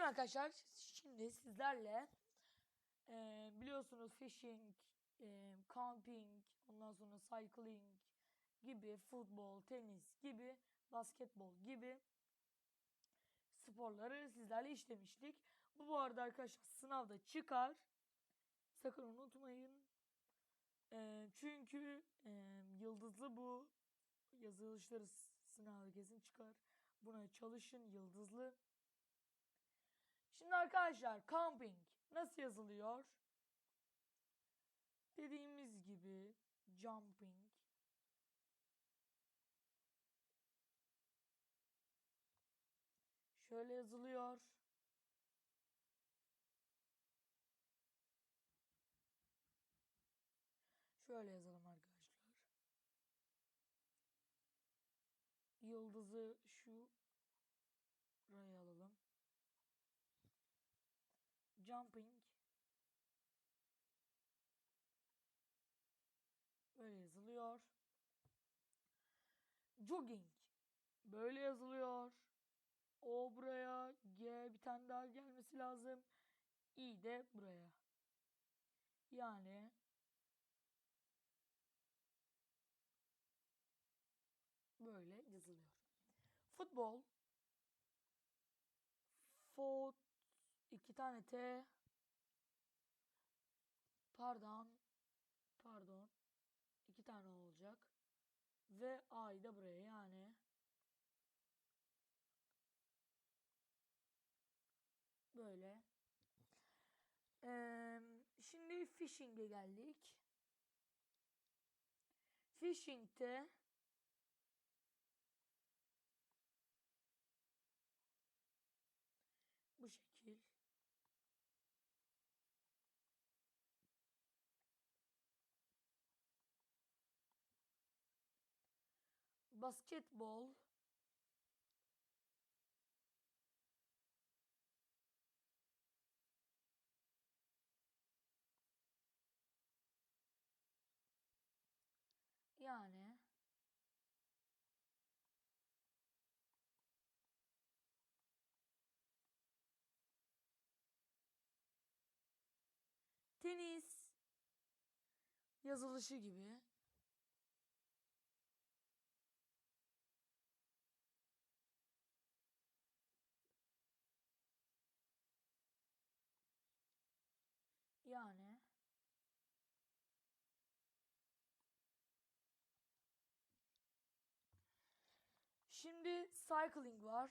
Bugün arkadaşlar şimdi sizlerle e, biliyorsunuz fishing, e, camping, ondan sonra cycling gibi futbol, tenis gibi, basketbol gibi sporları sizlerle işlemiştik. Bu bu arada arkadaşlar sınavda çıkar. Sakın unutmayın. E, çünkü e, yıldızlı bu yazılışları s- sınavda kesin çıkar. Buna çalışın yıldızlı. Şimdi arkadaşlar camping nasıl yazılıyor? Dediğimiz gibi jumping şöyle yazılıyor. Şöyle yazalım arkadaşlar. Yıldızı şu buraya alalım. Jumping böyle yazılıyor. Jogging böyle yazılıyor. O buraya, G bir tane daha gelmesi lazım. I de buraya. Yani böyle yazılıyor. Futbol Fut iki tane T. Pardon. Pardon. İki tane olacak. Ve A'yı da buraya yani. Böyle. Eee, şimdi fishing'e geldik. Fishing'te bu şekil basketbol. Yani. Tenis yazılışı gibi yani Şimdi cycling var.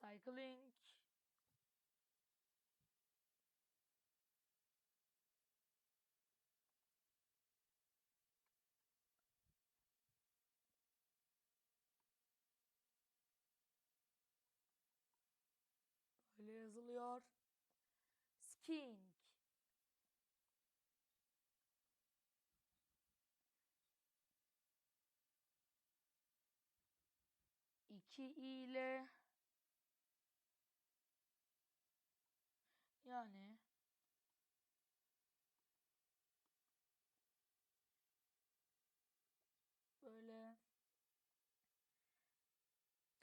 Cycling böyle yazılıyor. Skiing. İki i ile. Yani. Böyle.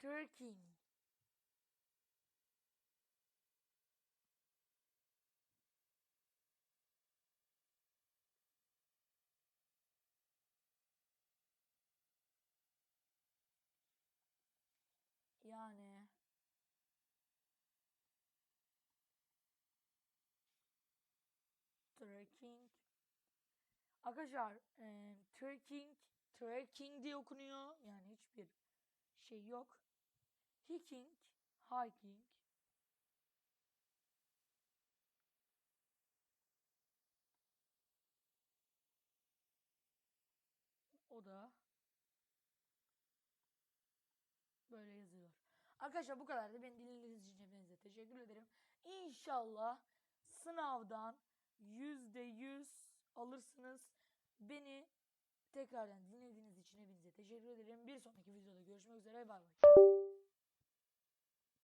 Trekking yani trekking Arkadaşlar e, trekking trekking diye okunuyor. Yani hiçbir şey yok. Hiking hiking o da böyle yazıyor. Arkadaşlar bu kadar da beni dinlediğiniz için hepinize teşekkür ederim. İnşallah sınavdan yüzde yüz alırsınız. Beni tekrardan dinlediğiniz için hepinize teşekkür ederim. Bir sonraki videoda görüşmek üzere. Bay bay.